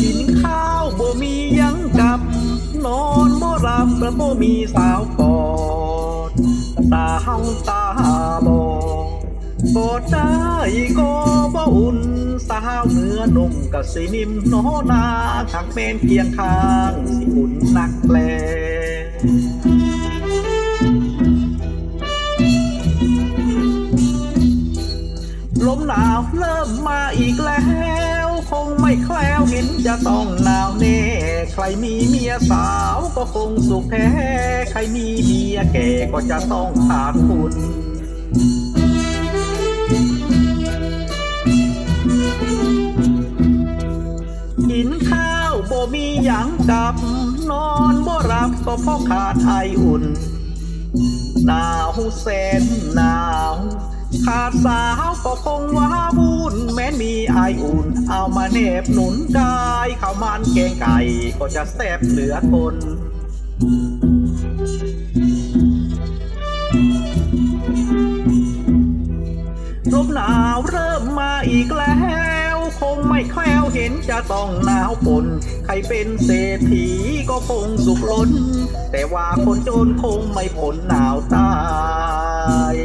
กินข้าวบ่มียังกับ นอนบ่รับกระบมีสาวกอด ตาห้องตาบอดกอดได้ก็บ่อุ่น สาวเนื้อนุ่มกับสีนิ่มโนนาทางเป็นเคียงข้างสิอุ่นนักแลลมหนาวเริ่มมาอีกแล้ว คงไม่แคล้วเห็นจะต้องหนาวแน่ ใครมีเมียสาวก็คงสุขแท้ ใครมีเมียแก่ก็จะต้องขาดทุน มีหยังกับ นอนบ่รับก็เพราะขาดไออุ่น หนาวแสนหนาว ขาดสาวก็คงว้าวุ่นแม้นมีไออุ่น เอามาเนบหนุนกายข้าวมันแกงไก่ก็จะแซ่บเหลือคนลมหนาวเริ่มมาอีกแล้ว นจะต้องหนาวปนใครเป็นเศรษฐีก็คงสุขล้น แต่ว่าคนจนคงไม่พ้นหนาวตาย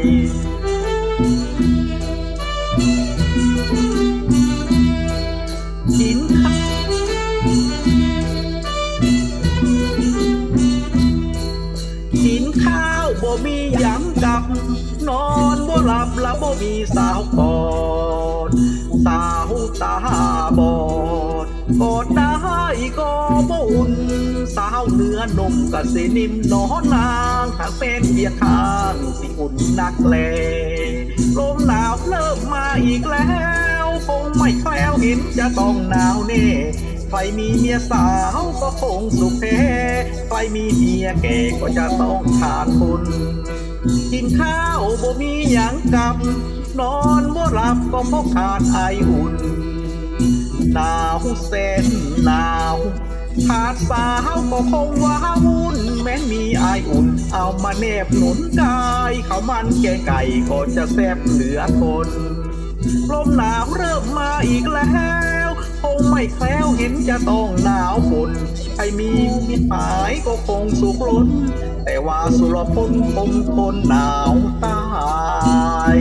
กินข้าวกินข้าวบ่มีหยังกับ นอนบ่หลับแล้วบ่มีสาวกอ สาวตาบอดกอดได้ก็บ่อุ่นสาวเนื้อนมกะสินิ่มนอนนางทาเป็นเบียดข้างสิอุ่นนักแลลมหนาวเริ่มมาอีกแล้วคงไม่แคล้วเห็นจะต้องหนาวแน่ใครมีเมียสาวก็คงสุขแท้ใครมีเมียแก่ก็จะต้องขาดทุน กินข้าวบ่มีหยังกับ นอนบ่หลับก็เพราะขาดไออุ่น หนาวแสนหนาวขาดสาวก็คงว้าวุ่น แม้มีไออุ่น เอามาแนบหนุนกายเขามันแกงไก่ก็จะแซ่บเหลือทนลมหนาวเริ่มมาอีกแล้วคงไม่แคล้วเห็นจะต้องหนาวฝนใครมีมิตรหมายก็คงสุขล้น แต่ว่าสุรพลคงทนหนาวตาย